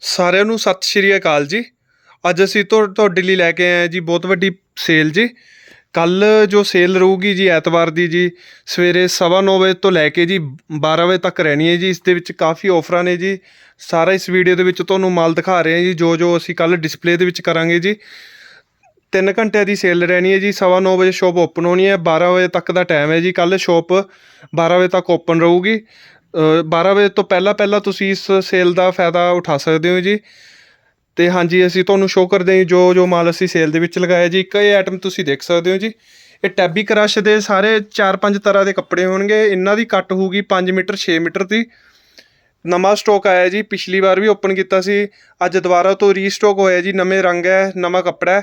ਸਾਰਿਆਂ ਨੂੰ ਸਤਿ ਸ਼੍ਰੀ ਅਕਾਲ ਜੀ। ਅੱਜ ਅਸੀਂ ਤੁਹਾ, ਤੁਹਾਡੇ ਲਈ ਲੈ ਕੇ ਆਏ ਹਾਂ ਜੀ ਬਹੁਤ ਵੱਡੀ ਸੇਲ ਜੀ। ਕੱਲ ਜੋ ਸੇਲ ਰਹੂਗੀ ਜੀ ਐਤਵਾਰ ਦੀ ਜੀ, ਸਵੇਰੇ ਸਵਾ ਨੌ ਵਜੇ ਤੋਂ ਲੈ ਕੇ ਜੀ 12 ਵਜੇ ਤੱਕ ਰਹਿਣੀ ਹੈ ਜੀ। ਇਸ ਦੇ ਵਿੱਚ ਕਾਫੀ ਆਫਰਾਂ ਨੇ ਜੀ। ਸਾਰਾ ਇਸ ਵੀਡੀਓ ਦੇ ਵਿੱਚ ਤੁਹਾਨੂੰ ਮਾਲ ਦਿਖਾ ਰਹੇ ਹਾਂ ਜੀ ਜੋ ਜੋ ਅਸੀਂ ਕੱਲ ਡਿਸਪਲੇ ਦੇ ਵਿੱਚ ਕਰਾਂਗੇ ਜੀ। ਤਿੰਨ ਘੰਟਿਆਂ ਦੀ ਸੇਲ ਰਹਿਣੀ ਹੈ ਜੀ, ਸਵਾ ਨੌ ਵਜੇ ਸ਼ਾਪ ਓਪਨ ਹੋਣੀ ਹੈ 12 ਵਜੇ ਤੱਕ ਦਾ ਟਾਈਮ ਹੈ ਜੀ। ਕੱਲ ਸ਼ਾਪ 12 ਵਜੇ ਤੱਕ ਓਪਨ ਰਹੂਗੀ। ਅ, 12 ਵਜੇ ਤੋਂ ਪਹਿਲਾਂ ਪਹਿਲਾਂ ਤੁਸੀਂ ਇਸ ਸੇਲ ਦਾ ਫਾਇਦਾ ਉਠਾ ਸਕਦੇ ਹੋ ਜੀ। ਅਤੇ ਹਾਂਜੀ ਅਸੀਂ ਤੁਹਾਨੂੰ ਸ਼ੋਅ ਕਰਦੇ ਜੋ ਜੋ ਮਾਲ ਅਸੀਂ ਸੇਲ ਦੇ ਵਿੱਚ ਲਗਾਇਆ ਜੀ। ਇੱਕ ਇਹ ਆਈਟਮ ਤੁਸੀਂ ਦੇਖ ਸਕਦੇ ਹੋ ਜੀ। ਇਹ ਟੈਬੀ ਕ੍ਰਸ਼ ਦੇ ਸਾਰੇ 4-5 ਤਰ੍ਹਾਂ ਦੇ ਕੱਪੜੇ ਹੋਣਗੇ। ਇਹਨਾਂ ਦੀ ਕੱਟ ਹੋਊਗੀ 5 ਮੀਟਰ 6 ਮੀਟਰ ਦੀ। ਨਵਾਂ ਸਟਾਕ ਆਇਆ ਜੀ। ਪਿਛਲੀ ਵਾਰ ਵੀ ਓਪਨ ਕੀਤਾ ਸੀ। ਅੱਜ ਦੁਬਾਰਾ ਤੋਂ ਰੀਸਟਾਕ ਹੋਇਆ ਜੀ। ਨਵੇਂ ਰੰਗ ਹੈ ਨਵਾਂ ਕੱਪੜਾ ਹੈ।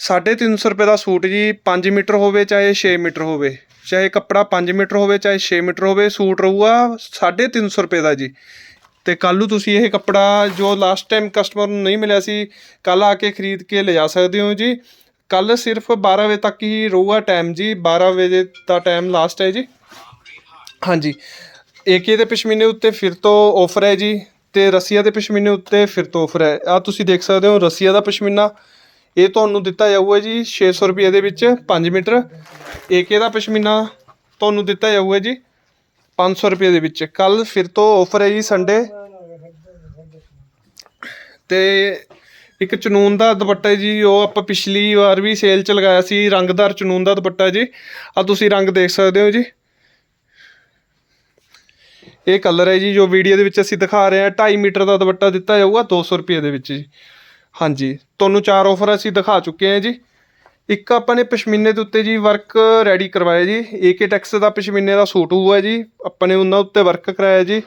350 ਰੁਪਏ ਦਾ ਸੂਟ ਜੀ। 5 ਮੀਟਰ ਹੋਵੇ ਚਾਹੇ 6 ਮੀਟਰ ਹੋਵੇ। ਚਾਹੇ ਕੱਪੜਾ 5 ਮੀਟਰ ਹੋਵੇ, ਚਾਹੇ 6 ਮੀਟਰ ਹੋਵੇ, ਸੂਟ ਰਹੂਗਾ 350 ਰੁਪਏ ਦਾ ਜੀ। ਤੇ ਕੱਲ ਨੂੰ ਤੁਸੀਂ ਇਹ ਕੱਪੜਾ ਜੋ ਲਾਸਟ ਟਾਈਮ ਕਸਟਮਰ ਨੂੰ ਨਹੀਂ ਮਿਲਿਆ ਸੀ ਕੱਲ ਆ ਕੇ ਖਰੀਦ ਕੇ ਲਿਜਾ ਸਕਦੇ ਹੋ ਜੀ। ਕੱਲ ਸਿਰਫ 12 ਵਜੇ ਤੱਕ ਹੀ ਰਹੂਗਾ ਟਾਈਮ ਜੀ 12 ਵਜੇ ਦਾ ਟਾਈਮ ਲਾਸਟ ਹੈ ਜੀ। ਹਾਂਜੀ। ਏਕੇ ਦੇ ਪਸ਼ਮੀਨੇ ਉੱਤੇ ਫਿਰ ਤੋਂ ਆਫਰ ਹੈ ਜੀ, ਤੇ ਰਸੀਆ ਦੇ ਪਸ਼ਮੀਨੇ ਉੱਤੇ ਫਿਰ ਤੋਂ ਆਫਰ ਹੈ। ਆ ਤੁਸੀਂ ਦੇਖ ਸਕਦੇ ਹੋ ਰਸੀਆ ਦਾ ਪਸ਼ਮੀਨਾ। ਇਹ ਤੁਹਾਨੂੰ ਦਿੱਤਾ ਜਾਊਗਾ ਜੀ 600 ਰੁਪਏ ਦੇ ਵਿੱਚ 5 ਮੀਟਰ। ਏਕੇ ਦਾ ਪਸ਼ਮੀਨਾ? ਤੁਹਾਨੂੰ ਦਿੱਤਾ ਜਾਊਗਾ ਜੀ 500 ਰੁਪਏ ਦੇ ਵਿੱਚ। ਕੱਲ ਫਿਰ ਤੋਂ ਆਫਰ ਹੈ ਜੀ ਸੰਡੇ ਤੇ ਇੱਕ ਚਨੂਨ ਦਾ ਦੁਪੱਟਾ ਜੀ, ਉਹ ਆਪਾਂ ਪਿਛਲੀ ਵਾਰ ਵੀ ਸੇਲ ਚ ਲਗਾਇਆ ਸੀ, ਰੰਗਦਾਰ ਚਨੂਨ ਦਾ ਦੁਪੱਟਾ ਜੀ। ਆ ਤੁਸੀਂ ਰੰਗ ਦੇਖ ਸਕਦੇ ਹੋ ਜੀ। ਇਹ ਕਲਰ ਹੈ ਜੀ, ਜੋ ਵੀਡੀਓ ਦੇ ਵਿੱਚ ਅਸੀਂ ਦਿਖਾ ਰਹੇ ਹਾਂ 2.5 ਮੀਟਰ ਦਾ ਦੁਪੱਟਾ ਦਿੱਤਾ ਜਾਊਗਾ 200 ਰੁਪਏ ਦੇ ਵਿੱਚ ਜੀ। ਹਾਂਜੀ, ਤੁਹਾਨੂੰ ਚਾਰ ਆਫਰ ਅਸੀਂ ਦਿਖਾ ਚੁੱਕੇ ਹਾਂ ਜੀ। ਇੱਕ ਆਪਾਂ ਨੇ ਪਸ਼ਮੀਨੇ ਦੇ ਉੱਤੇ ਜੀ ਵਰਕ ਰੈਡੀ ਕਰਵਾਇਆ ਜੀ। ਏਕੇ ਟੈਕਸ ਦਾ ਪਸ਼ਮੀਨੇ ਦਾ ਸੂਟ ਹੋਊਗਾ ਜੀ। ਆਪਾਂ ਨੇ ਉਹਨਾਂ ਉੱਤੇ ਵਰਕ ਕਰਾਇਆ ਜੀ।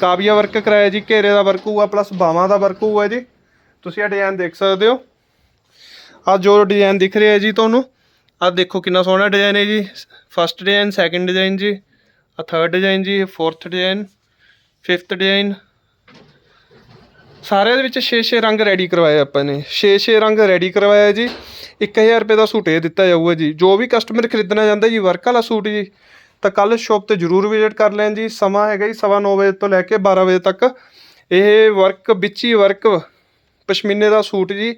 ਕਾਬੀਆ ਵਰਕ ਕਰਾਇਆ ਜੀ, ਘੇਰੇ ਦਾ ਵਰਕ ਹੋਊਗਾ ਪਲੱਸ ਬਾਹਾਂ ਦਾ ਵਰਕ ਹੋਊਗਾ ਜੀ। ਤੁਸੀਂ ਇਹ ਡਿਜ਼ਾਈਨ ਦੇਖ ਸਕਦੇ ਹੋ। ਆ ਜੋ ਡਿਜ਼ਾਈਨ ਦਿਖ ਰਿਹਾ ਹੈ ਜੀ ਤੁਹਾਨੂੰ ਆ ਦੇਖੋ ਕਿੰਨਾ ਸੋਹਣਾ ਡਿਜ਼ਾਈਨ ਹੈ ਜੀ। ਫਸਟ ਡਿਜ਼ਾਈਨ ਸੈਕੰਡ ਡਿਜ਼ਾਈਨ ਜੀ। ਆ ਥਰਡ ਡਿਜ਼ਾਈਨ ਜੀ ਫੋਰਥ ਡਿਜ਼ਾਈਨ ਫਿਫਥ ਡਿਜ਼ਾਈਨ ਸਾਰਿਆਂ ਦੇ ਵਿੱਚ 6-6 ਰੰਗ ਰੈਡੀ ਕਰਵਾਏ ਆਪਾਂ ਨੇ। 6-6 ਰੰਗ ਰੈਡੀ ਕਰਵਾਇਆ ਜੀ। 1000 ਰੁਪਏ ਦਾ ਸੂਟ ਇਹ ਦਿੱਤਾ ਜਾਊਗਾ ਜੀ। ਜੋ ਵੀ ਕਸਟਮਰ ਖਰੀਦਣਾ ਚਾਹੁੰਦਾ ਜੀ ਵਰਕ ਵਾਲਾ ਸੂਟ ਜੀ। ਤਾਂ ਕੱਲ ਸ਼ਾਪ ਤੇ ਜਰੂਰ ਵਿਜ਼ਿਟ ਕਰ ਲੈਣ ਜੀ। ਸਮਾਂ ਹੈਗਾ ਜੀ ਸਵਾ ਨੌ ਵਜੇ ਤੋਂ ਲੈ ਕੇ 12 ਵਜੇ ਤੱਕ। ਇਹ ਵਰਕ ਵਿੱਚ ਵਰਕ ਪਸ਼ਮੀਨੇ ਦਾ ਸੂਟ ਜੀ।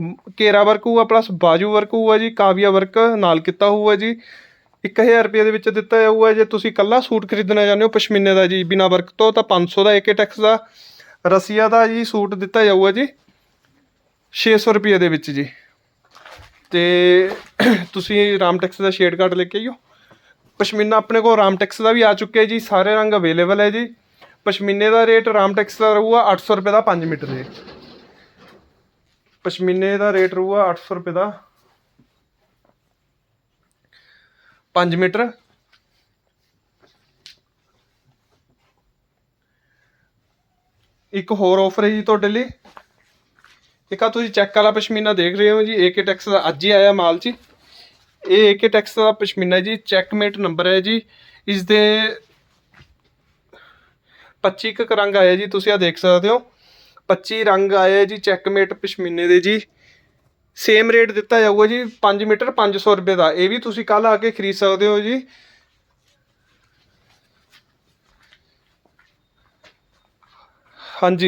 ਮ- ਘੇਰਾ ਵਰਕ ਹੋਊਗਾ ਪਲੱਸ ਬਾਜੂ ਵਰਕ ਹੋਊਗਾ ਜੀ। ਕਾਵੀਆ ਵਰਕ ਨਾਲ ਕੀਤਾ ਹੋਊਗਾ ਜੀ। 1000 ਰੁਪਏ ਦੇ ਵਿੱਚ ਦਿੱਤਾ ਜਾਊਗਾ। ਜੇ ਤੁਸੀਂ ਕੱਲਾ ਸੂਟ ਖਰੀਦਣਾ ਚਾਹੁੰਦੇ ਹੋ ਪਸ਼ਮੀਨੇ ਦਾ ਜੀ, ਬਿਨਾ ਵਰਕ ਤੋਂ, ਤਾਂ 500 ਦਾ ਏਕੇ ਟੈਕਸ ਦਾ। ਰਸੀਆ ਦਾ ਜੀ ਸੂਟ ਦਿੱਤਾ ਜਾਊਗਾ ਜੀ। 600 ਰੁਪਏ ਦੇ ਵਿੱਚ ਜੀ। ਤੇ ਤੁਸੀਂ ਰਾਮਟੈਕਸ ਦਾ ਸ਼ੇਡ ਕਾਰਡ ਲੈ ਕੇ ਆਇਓ। ਪਸ਼ਮੀਨਾ ਆਪਣੇ ਕੋਲ ਰਾਮਟੈਕਸ ਦਾ ਵੀ ਆ ਚੁੱਕਿਆ ਜੀ, ਸਾਰੇ ਰੰਗ ਅਵੇਲੇਬਲ ਹੈ ਜੀ। ਪਸ਼ਮੀਨੇ ਦਾ ਰੇਟ ਰਾਮਟੈਕਸ ਦਾ ਰਹੂਗਾ 800 ਰੁਪਏ ਦਾ 5 ਮੀਟਰ ਦੇ ਪਸ਼ਮੀਨੇ ਦਾ ਰੇਟ ਰਹੂਗਾ 800 ਰੁਪਏ ਦਾ 5 ਮੀਟਰ। ਇੱਕ ਹੋਰ ਆਫਰ ਹੈ ਜੀ ਤੁਹਾਡੇ ਲਈ। ਇੱਕ ਆ ਤੁਸੀਂ ਚੈੱਕ ਵਾਲਾ ਪਸ਼ਮੀਨਾ ਦੇਖ ਰਹੇ ਹੋ ਜੀ ਏਕੇ ਟੈਕਸ ਦਾ ਅੱਜ ਹੀ ਆਇਆ ਮਾਲ ਜੀ। ਇਹ ਏਕੇ ਟੈਕਸ ਦਾ ਪਸ਼ਮੀਨਾ ਜੀ ਚੈੱਕਮੇਟ ਨੰਬਰ ਹੈ ਜੀ। ਇਸ ਦੇ 25 ਕੁ ਰੰਗ ਆਏ ਜੀ, ਤੁਸੀਂ ਆ ਦੇਖ ਸਕਦੇ ਹੋ। 25 ਰੰਗ ਆਏ ਜੀ ਚੈੱਕਮੇਟ ਪਸ਼ਮੀਨੇ ਦੇ ਜੀ। ਸੇਮ ਰੇਟ ਦਿੱਤਾ ਜਾਊਗਾ ਜੀ 5 ਮੀਟਰ 500 ਰੁਪਏ ਦਾ। ਇਹ ਵੀ ਤੁਸੀਂ ਕੱਲ ਆ ਕੇ ਖਰੀਦ ਸਕਦੇ ਹੋ ਜੀ। ਹਾਂਜੀ